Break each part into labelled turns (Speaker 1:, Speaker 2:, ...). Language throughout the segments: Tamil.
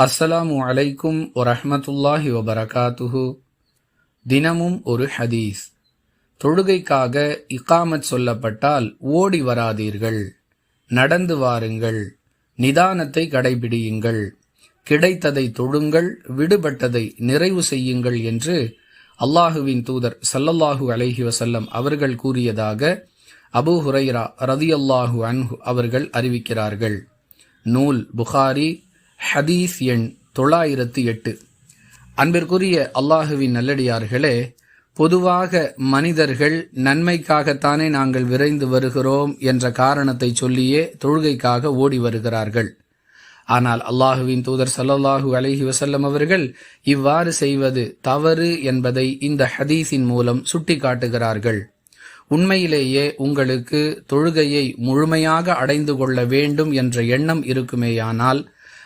Speaker 1: அஸ்ஸலாமு அலைக்கும் வரஹ்மத்துல்லாஹி வபரகாத்துஹு. தினமும் ஒரு ஹதீஸ். தொழுகைக்காக இகாமத் சொல்லப்பட்டால் ஓடி வராதீர்கள். நடந்து வாருங்கள். நிதானத்தை கடைபிடியுங்கள். கிடைத்ததை தொழுங்கள் விடுபட்டதை நிறைவு செய்யுங்கள் என்று அல்லாஹுவின் தூதர் சல்லல்லாஹு அலைஹி வசல்லம் அவர்கள் கூறியதாக அபு ஹுரைரா ரதியல்லாஹு அன்ஹு அவர்கள் அறிவிக்கிறார்கள். நூல் புகாரி ஹதீஸ் எண் தொள்ளாயிரத்து எட்டு. அன்பிற்குரிய அல்லாஹுவின் நல்லடியார்களே பொதுவாக மனிதர்கள் நன்மைக்காகத்தானே நாங்கள் விரைந்து வருகிறோம் என்ற காரணத்தை சொல்லியே தொழுகைக்காக ஓடி வருகிறார்கள். ஆனால் அல்லாஹுவின் தூதர் சல்லல்லாஹு அலஹி வசல்லம் அவர்கள் இவ்வாறு செய்வது தவறு என்பதை இந்த ஹதீஸின் மூலம் சுட்டிக்காட்டுகிறார்கள். உண்மையிலேயே உங்களுக்கு தொழுகையை முழுமையாக அடைந்து கொள்ள வேண்டும் என்ற எண்ணம் இருக்குமேயானால்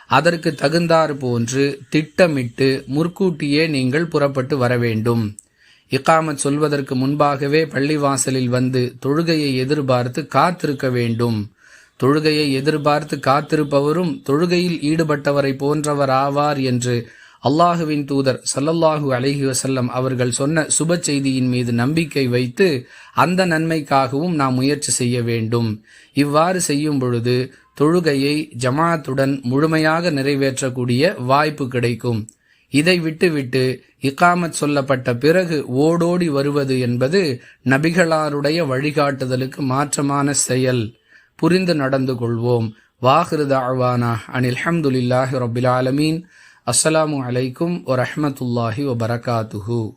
Speaker 1: அதற்கு தகுந்தாறு போன்று திட்டமிட்டு முற்கூட்டியே நீங்கள் புறப்பட்டு வர வேண்டும். இக்காமத் சொல்வதற்கு முன்பாகவே பள்ளிவாசலில் வந்து தொழுகையை எதிர்பார்த்து காத்திருக்க வேண்டும். தொழுகையை எதிர்பார்த்து காத்திருப்பவரும் தொழுகையில் ஈடுபட்டவரை போன்றவர் ஆவார் என்று அல்லாஹுவின் தூதர் சல்லல்லாஹு அலஹி வசல்லம் அவர்கள் சொன்ன சுப செய்தியின் மீது நம்பிக்கை வைத்து அந்த நன்மைக்காகவும் நாம் முயற்சி செய்ய வேண்டும். இவ்வாறு செய்யும் பொழுது தொழுகையை ஜமாத்துடன் முழுமையாக நிறைவேற்றக்கூடிய வாய்ப்பு கிடைக்கும். இதை விட்டுவிட்டு இக்காமத் சொல்லப்பட்ட பிறகு ஓடோடி வருவது என்பது நபிகளாருடைய வழிகாட்டுதலுக்கு மாற்றமான செயல். புரிந்து நடந்து கொள்வோம். வாஹிருத அழ்வானா அனில் ஹம்துலில்லாஹி ரபில் ஆலமீன். அஸ்ஸலாமு அலைக்கும் வரஹமத்துல்லாஹி வபரகாத்துஹூ.